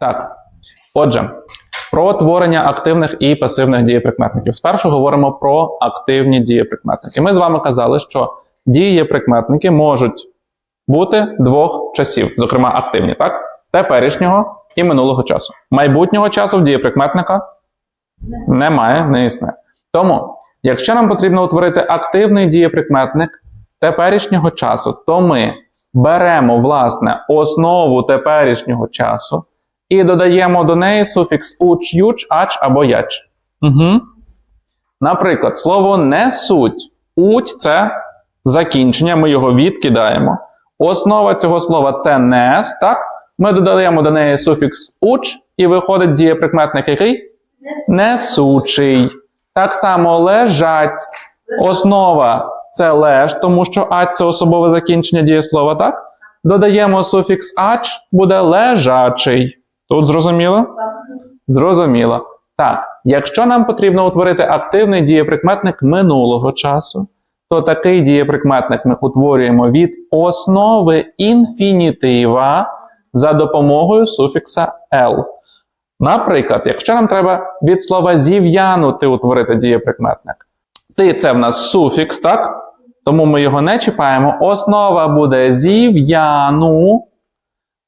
Так. Отже, про творення активних і пасивних дієприкметників. Спершу говоримо про активні дієприкметники. Ми з вами казали, що дієприкметники можуть бути двох часів, зокрема активні, так? Теперішнього і минулого часу. Майбутнього часу в дієприкметника немає, не існує. Тому, якщо нам потрібно утворити активний дієприкметник теперішнього часу, то ми беремо власне основу теперішнього часу і додаємо до неї суфікс уч, юч, ач або яч. Угу. Наприклад, слово несуть. Уть це закінчення, ми його відкидаємо. Основа цього слова це нес, так? Ми додаємо до неї суфікс уч, і виходить дієприкметник який? Несучий. Так само лежать. Основа це леж, тому що ач це особове закінчення дієслова, так? Додаємо суфікс ач, буде лежачий. Тут зрозуміло? Зрозуміло. Так, якщо нам потрібно утворити активний дієприкметник минулого часу, то такий дієприкметник ми утворюємо від основи інфінітива за допомогою суфікса L. Наприклад, якщо нам треба від слова зів'янути утворити дієприкметник, ти це в нас суфікс, так? Тому ми його не чіпаємо. Основа буде зів'яну.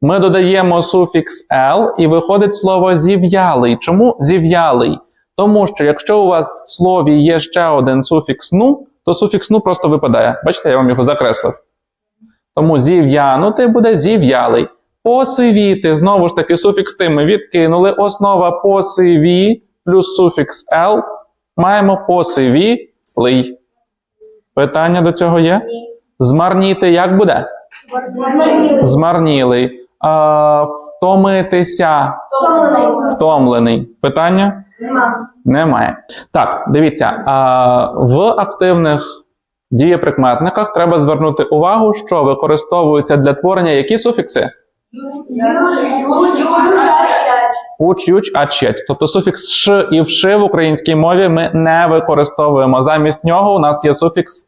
Ми додаємо суфікс L і виходить слово зів'ялий. Чому зів'ялий? Тому що якщо у вас в слові є ще один суфікс ну, то суфікс ну просто випадає. Бачите, я вам його закреслив. Тому зів'янути буде зів'ялий. Посивіти, знову ж таки, суфікс ти ми відкинули. Основа посиві плюс суфікс L. Маємо посивілий. Питання до цього є? Змарніти як буде? Змарнілий. А, втомитися. Втомлений. Питання? Немає. Так, дивіться. А, в активних дієприкметниках треба звернути увагу, що використовуються для творення які суфікси? Уч, юч, ачеть. Тобто суфікс ш і вши в українській мові ми не використовуємо. Замість нього у нас є суфікс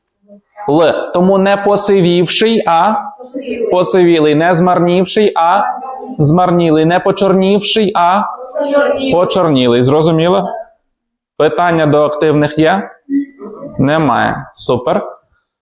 л. Тому не посивівший, а посивілий, не змарнівший, а змарнілий, не почорнівший, а почорнілий. Зрозуміло? Питання до активних є? Немає. Супер.